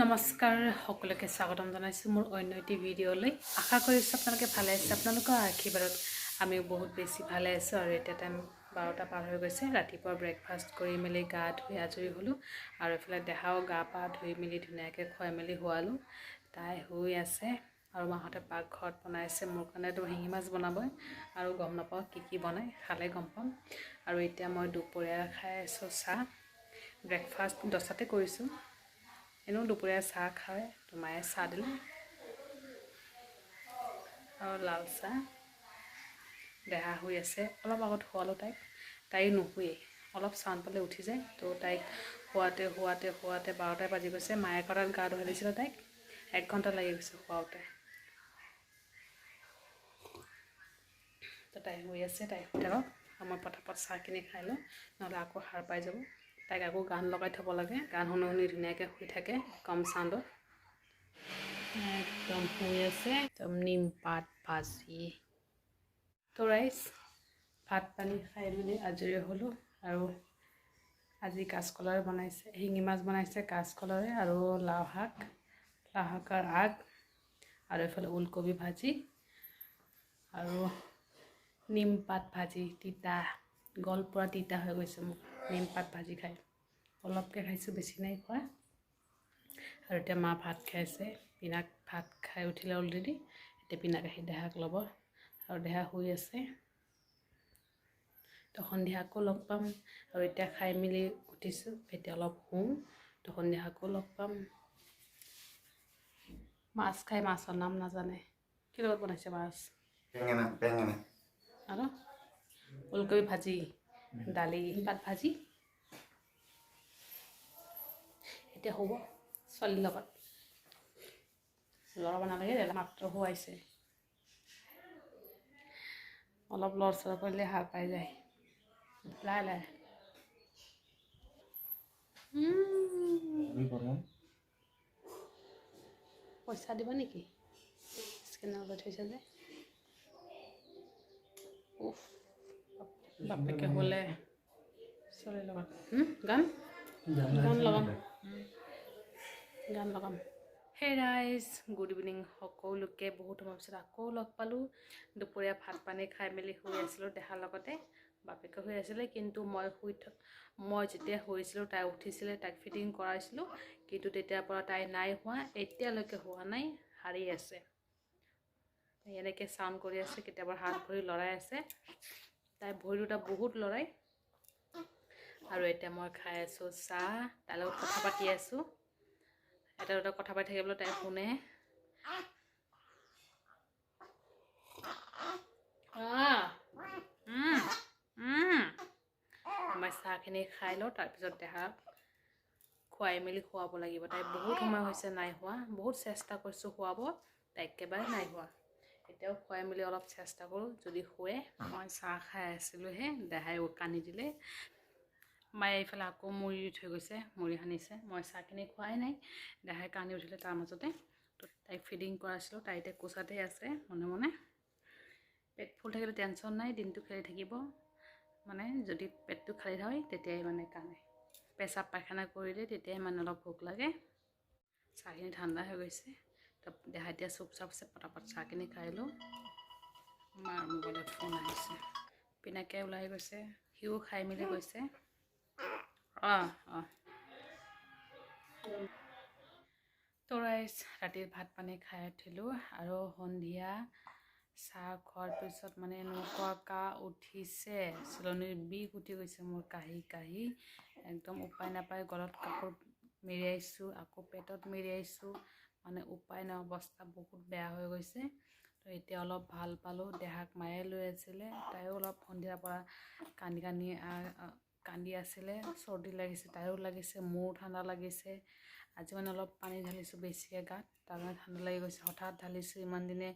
নমস্কাৰ সকলোকে স্বাগতম জনাইছোঁ মোৰ অন্য এটি ভিডিঅ'লৈ। আশা কৰিছোঁ আপোনালোকে ভালে আছে। আপোনালোকৰ আশীৰ্বাদত আমিও বহুত বেছি ভালে আছোঁ আৰু এতিয়া টাইম বাৰটা পাৰ হৈ গৈছে। ৰাতিপুৱা ব্ৰেকফাষ্ট কৰি মেলি গা ধুই আজৰি হ'লোঁ আৰু এইফালে দেহাও গা পা ধুই মেলি ধুনীয়াকৈ খুৱাই মেলি শোৱালোঁ। তাই শুই আছে আৰু মাহঁতে পাকঘৰত বনাইছে মোৰ কাৰণেতো শিঙি মাছ বনাবই আৰু গম নাপাওঁ কি কি বনাই খালে গম পাম। আৰু এতিয়া মই দুপৰীয়া খাই আছোঁ চাহ। ব্ৰেকফাষ্ট দহটাতে কৰিছোঁ। এনেও দুপৰীয়া চাহ খায় তো মায়ে চাহ দিলে আৰু লাল চাহ দেহা শুই আছে অলপ আগত শোৱালোঁ তাইক তাই নুশুৱেই অলপ চাউণ্ড পালে উঠি যায় তো তাইক শুৱাতে শুৱাতে শুৱাতে বাৰটাই বাজি গৈছে মায়ে কৰাত গা ধুৱাই দিছিলে তাইক এক ঘণ্টা লাগি গৈছে শুৱাওঁতে তো তাই শুই আছে তাই শুই থাকক মই পটাপট চাহখিনি খাই লওঁ নহ'লে আকৌ সাৰ পাই যাব তাইক আকৌ গান লগাই থ'ব লাগে। গান শুনি শুনি ধুনীয়াকৈ শুই থাকে, কম চাউণ্ডত। একদম শুই আছে, একদম নিম পাত ভাজি। তো ৰাইচ, ভাত পানী খাই মেলি আজৰি হ'লোঁ আৰু আজি কাঁচকলৰ বনাইছে, শিঙি মাছ বনাইছে কাঁচকলৰে আৰু লাও শাক, লাও শাকৰ আগ আৰু এইফালে ওলকবি ভাজি আৰু নিমপাত ভাজি, তিতা গল পূৰা তিতা হৈ গৈছে মোক নিমপাত ভাজি খাই। অলপকৈ খাইছোঁ বেছি নাই খোৱা। আৰু এতিয়া মা ভাত খাইছে। পিনাক ভাত খাই উঠিলে অলৰেডি এতিয়া পিনাক আহি দেহাক ল'ব। আৰু দেহা শুই আছে। তো সন্ধিয়া আকৌ লগ পাম। আৰু এতিয়া খাই মেলি উঠিছোঁ। এতিয়া অলপ শুওঁ তো সন্ধিয়া আকৌ লগ পাম। মাছ খাই মাছৰ নাম নাজানে। কি লগত বনাইছে মাছ? বেঙেনা বেঙেনা। আৰু? ওলকবি ভাজি। দালি পাত ভাজি। এতিয়া হ'ব ছোৱালীৰ লগত। ল'ৰাব নালাগে মাত্ৰ শুৱাইছে। অলপ লৰ চৰ কৰিলে সাৰ পাই যায়। লাহে লাহে পইচা দিব নেকি? স্কেনাৰ লৈ থৈছে যে। উফ। বাপেকে হ'লে ছোৱালীৰ লগত হুম, গান? গান লগাম। গান লগাম। হে ৰাইজ গুড ইভিনিং সকলোকে। বহুত সময়ৰ পিছত আকৌ লগ পালোঁ। দুপৰীয়া ভাত পানী খাই মেলি শুই আছিলোঁ দেহাৰ লগতে। বাপেকে শুই আছিলে কিন্তু মই শুই থ মই যেতিয়া শুইছিলোঁ তাই উঠিছিলে তাইক ফিটিং কৰাইছিলোঁ। কিন্তু তেতিয়াৰ পৰা তাই নাই হোৱা এতিয়ালৈকে হোৱা নাই হাৰি আছে। এনেকৈ চাউণ্ড কৰি আছে কেতিয়াবা হাত ভৰি লৰাই আছে। তাই ভৰি দুটা বহুত লৰাই। আৰু এতিয়া মই খাই আছোঁ চাহ তাইৰ লগত কথা পাতি আছোঁ। এটা দুটা কথা পাতি থাকিবলৈ তাই শুনে। মই চাহখিনি খাই লওঁ তাৰপিছত দেহাক খুৱাই মেলি খুৱাব লাগিব। তাই বহুত সময় হৈছে নাই হোৱা। বহুত চেষ্টা কৰিছোঁ খুৱাব। তাই একেবাৰে নাই হোৱা। এতিয়াও খুৱাই মেলি অলপ চেষ্টা কৰোঁ। যদি শুৱে মই চাহ খাই আছিলোঁহে দেহাই কান্দি দিলে। মায়ে এইফালে আকৌ মুড়ি থৈ গৈছে মুড়ি সানিছে। মই চাহখিনি খোৱাই নাই দেহাই কান্দি উঠিলে তাৰ মাজতে। তো তাইক ফিডিং কৰাইছিলোঁ তাই এতিয়া কোচাতে আছে মনে মনে। পেট ফুল থাকিলে টেনশ্যন নাই দিনটো খেলি থাকিব। মানে যদি পেটটো খালী হয় তেতিয়াই মানে কান্দে পেচাব পায়খানা কৰিলে তেতিয়াই মানে অলপ ভোক লাগে। চাহখিনি ঠাণ্ডা হৈ গৈছে। তো দেহা এতিয়া চুপ চাপ আছে পটাপট চাহখিনি খাই লওঁ মাৰ মোবাইলত ফোন আহিছে পিনাকে ওলাই গৈছে সিও খাই মেলি গৈছে অঁ অঁ তো ৰাইজ ৰাতিৰ ভাত পানী খাই উঠিলোঁ আৰু সন্ধিয়া চাহ খোৱাৰ পিছত মানে এনেকুৱা কাহ উঠিছে চিলনীৰ বিষ উঠি গৈছে মোৰ কাহি কাহি একদম উপায় নাপায় গলত কাপোৰ মেৰিয়াইছোঁ আকৌ পেটত মেৰিয়াইছোঁ মানে উপায় নাই অৱস্থা বহুত বেয়া হৈ গৈছে। তো এতিয়া অলপ ভাল পালোঁ দেহাক মায়ে লৈ আছিলে তাইও অলপ সন্ধিয়াৰ পৰা কান্দি কান্দি কান্দি আছিলে চৰ্দি লাগিছে তাইৰো লাগিছে মোৰো ঠাণ্ডা লাগিছে। আজি মানে অলপ পানী ঢালিছোঁ বেছিকৈ গাত তাৰ কাৰণে ঠাণ্ডা লাগি গৈছে। হঠাৎ ঢালিছোঁ ইমান দিনে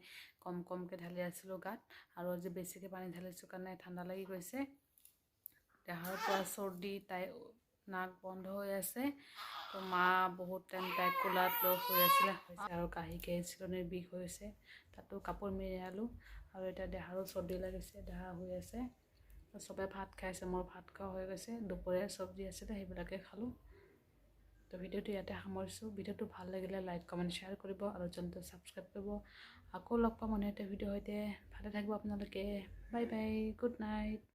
কম কমকৈ ঢালি আছিলোঁ গাত আৰু আজি বেছিকৈ পানী ঢালিছোঁ কাৰণে ঠাণ্ডা লাগি গৈছে। দেহাৰ পৰা চৰ্দি তাই নাক বন্ধ হৈ আছে। তো মা বহুত টাইম তাই কোলাত লৈ শুই আছিলে। আৰু কাহি কাহি চিলনীৰ বিষ হৈছে। তাতো কাপোৰ মেৰিয়ালোঁ আৰু এতিয়া দেহাৰো চৰ্দি লাগিছে, দেহা হৈ আছে। চবে ভাত খাইছে, মোৰ ভাত খোৱা হৈ গৈছে। দুপৰীয়া চব্জি আছিলে, সেইবিলাকে খালোঁ। তো ভিডিঅ'টো ইয়াতে সামৰিছোঁ। ভিডিঅ'টো ভালো লাগিলে লাইক, কমেণ্ট, শ্বেয়াৰ কৰিব আৰু চেনেলটো ছাবস্ক্ৰাইব কৰিব। আকৌ লগ পাম মানুহ এটা ভিডিঅ' সৈতে। ভালে থাকিব আপোনালোকে। Bye bye, good night.